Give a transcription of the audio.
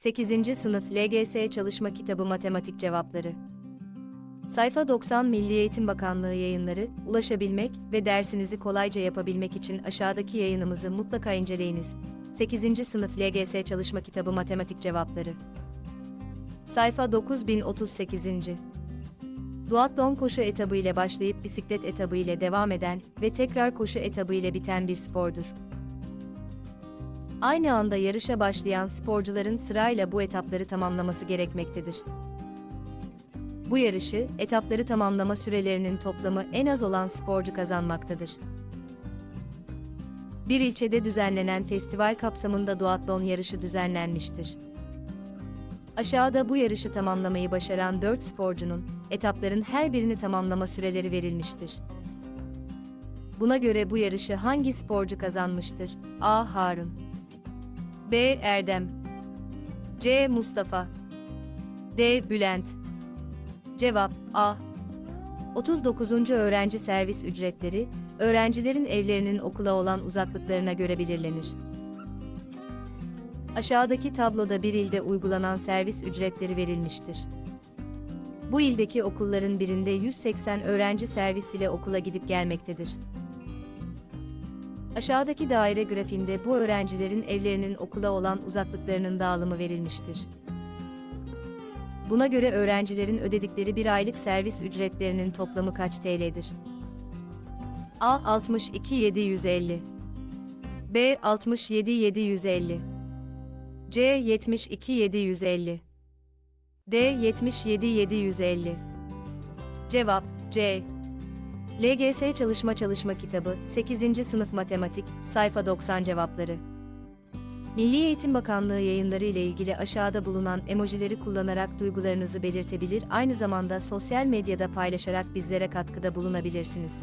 8. Sınıf LGS Çalışma Kitabı Matematik Cevapları Sayfa 90 Milli Eğitim Bakanlığı yayınları, ulaşabilmek ve dersinizi kolayca yapabilmek için aşağıdaki yayınımızı mutlaka inceleyiniz. 8. Sınıf LGS Çalışma Kitabı Matematik Cevapları Sayfa 9038. Duatlon koşu etabı ile başlayıp bisiklet etabı ile devam eden ve tekrar koşu etabı ile biten bir spordur. Aynı anda yarışa başlayan sporcuların sırayla bu etapları tamamlaması gerekmektedir. Bu yarışı, etapları tamamlama sürelerinin toplamı en az olan sporcu kazanmaktadır. Bir ilçede düzenlenen festival kapsamında duatlon yarışı düzenlenmiştir. Aşağıda bu yarışı tamamlamayı başaran 4 sporcunun, etapların her birini tamamlama süreleri verilmiştir. Buna göre bu yarışı hangi sporcu kazanmıştır? A. Harun B. Erdem C. Mustafa D. Bülent Cevap A. 39. öğrenci servis ücretleri, öğrencilerin evlerinin okula olan uzaklıklarına göre belirlenir. Aşağıdaki tabloda bir ilde uygulanan servis ücretleri verilmiştir. Bu ildeki okulların birinde 180 öğrenci servis ile okula gidip gelmektedir. Aşağıdaki daire grafiğinde bu öğrencilerin evlerinin okula olan uzaklıklarının dağılımı verilmiştir. Buna göre öğrencilerin ödedikleri bir aylık servis ücretlerinin toplamı kaç TL'dir? A 62 750 B 67 750 C 72 750 D 77 750 Cevap C LGS Çalışma Çalışma Kitabı 8. Sınıf Matematik Sayfa 90 Cevapları Milli Eğitim Bakanlığı yayınları ile ilgili aşağıda bulunan emojileri kullanarak duygularınızı belirtebilir, aynı zamanda sosyal medyada paylaşarak bizlere katkıda bulunabilirsiniz.